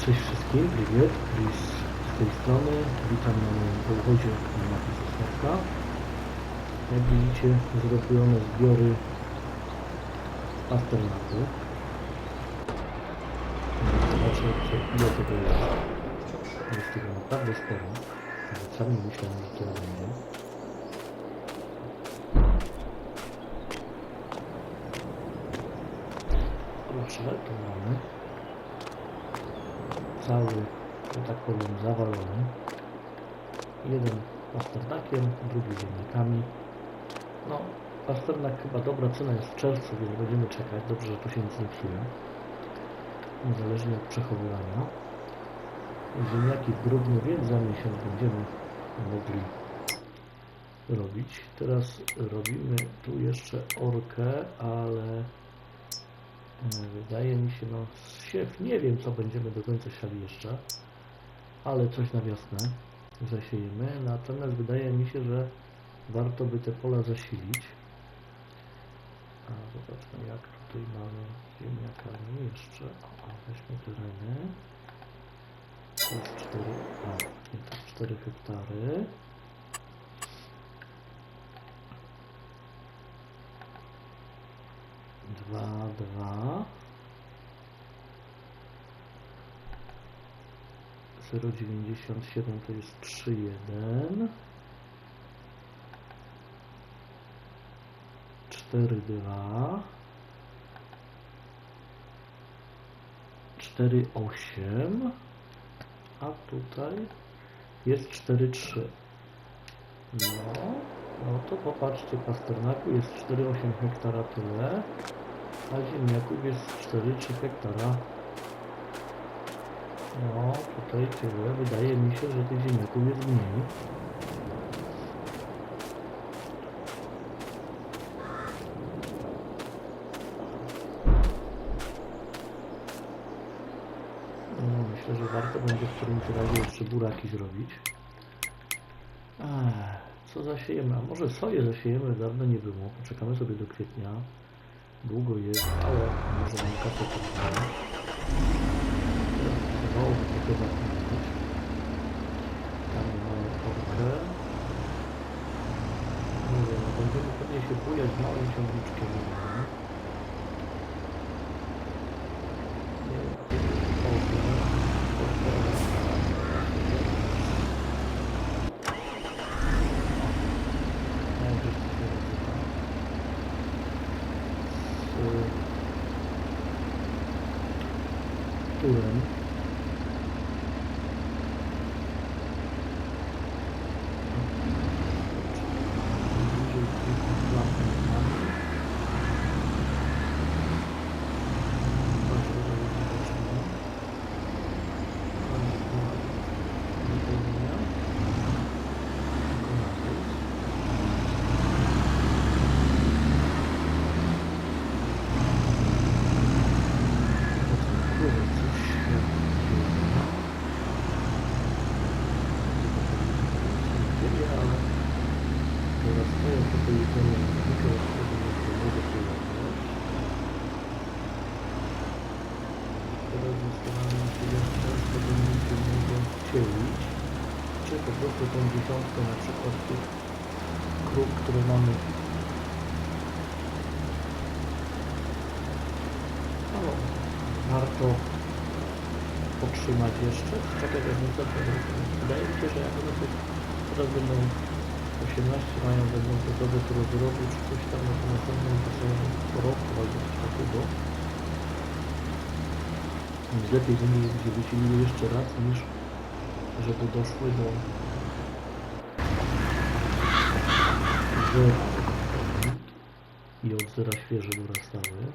Cześć wszystkim, привет, Chris z tej strony. Witam na moim pochodzie na mapie Sosnowka. Jak widzicie, zrobione zbiory pasternaku. Zobaczę, co, ile tego jest. Jest tego naprawdę sporo. Nawet sami myślałem, że tyle będzie. Proszę, tu mamy cały, że tak powiem, zawalony. Jeden pasternakiem, drugi ziemniakami. No, pasternak chyba dobra cena jest w czerwcu, więc będziemy czekać. Dobrze, że tu się nic nie psuje. Niezależnie od przechowywania. Ziemniaki w grudniu, więc za miesiąc będziemy mogli robić. Teraz robimy tu jeszcze orkę, ale Wydaje mi się, no siew, nie wiem co będziemy do końca siali jeszcze, ale coś na wiosnę zasiejemy, natomiast wydaje mi się, że warto by te pola zasilić. A zobaczmy jak tutaj mamy ziemniakami jeszcze. O, o, weźmy tereny. To jest 4, a, nie, to jest 4 hektary. Dwa. Zero dziewięćdziesiąt siedem to jest trzy jeden. Cztery dwa. Cztery osiem. A tutaj jest cztery trzy. No, no to popatrzcie, pasternaku jest 4,8 hektara tyle, a ziemniaków jest 4,3 hektara. No, tutaj tyle. Wydaje mi się, że tych ziemniaków jest mniej. No, myślę, że warto będzie w którymś razie jeszcze buraki zrobić. Ech, co zasiejemy? A może soję zasiejemy? Dawno nie było. Poczekamy sobie do kwietnia. Długo jest, ale może nam kasę potrzeba. Wołowy trochę zapomnieć. Tam mamy orkę. Nie wiem, no będziemy pewnie się bujać małym ciągniczkiem. Nie wiem, orkę. Orkę. Jak to się nazywa? Z turem. Bliżej tych lampek mamy. Bardzo dobrze widoczne. Koniec wypełnienia. Konakurs. Czy po prostu tą dziesiątkę na przykład tych kruk, które mamy no, warto podtrzymać jeszcze, aż następne roku. Wydaje mi się, że jak one teraz będą 18 mają, będą gotowe roku, czy coś tam, no to następnym po roku albo coś takiego. Więc lepiej żeby je wyciągnęli jeszcze raz, niż żeby doszły do zera i od zera świeże dorastały.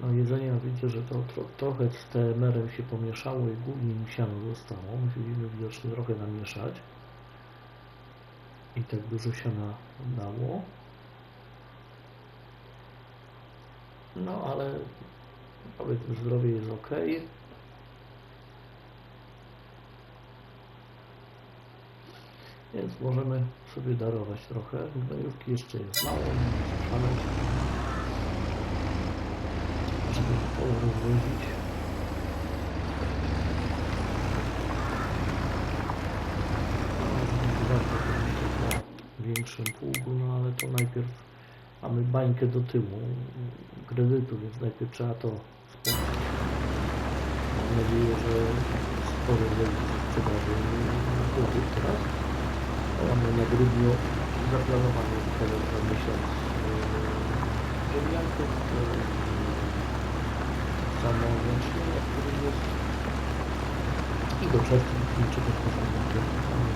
No jedzenie widzicie, że to tro, trochę z TMR-em się pomieszało i głównie im siano zostało. Musimy widocznie trochę namieszać. I tak dużo siana dało. No ale Powiedzmy zdrowie jest ok. Więc możemy sobie darować trochę. Gnojówki jeszcze jest mało, ale żeby pole rozwozić. większym pługu, no ale to najpierw mamy bańkę do tyłu kredytu, więc najpierw trzeba to spłacać. Mam nadzieję, że sporo będzie sprzedaży na pługów teraz. Mamy na grudniu zaplanowany teraz za miesiąc yy, ziemniaków. yy, Samo który jest i do czerwca niczego pożadnego.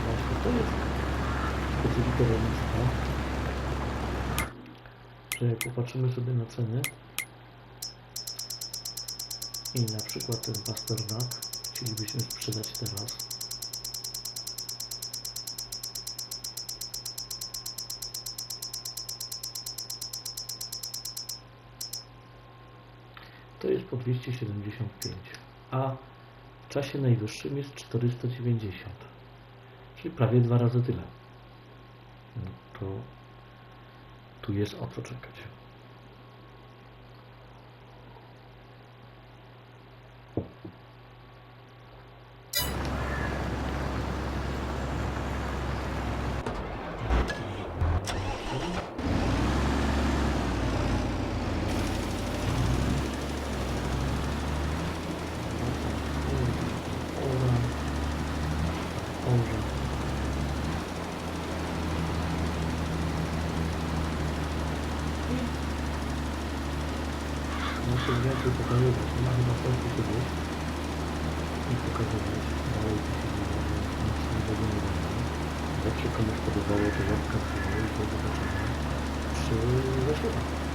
Właśnie to jest specyfika rolnictwa, że jak popatrzymy sobie na ceny i na przykład ten pasternak chcielibyśmy sprzedać teraz, to jest po 275, a w czasie najwyższym jest 490, czyli prawie dwa razy tyle. No to tu jest o co czekać. Orza. Więcej pokazywać, nie ma chyba sensu sobie i pokazywać dalej co się dzieje, nic nowego nie będzie. Jak się komuś podobało, to łapka w górę i do zobaczenia przy zasiłkach.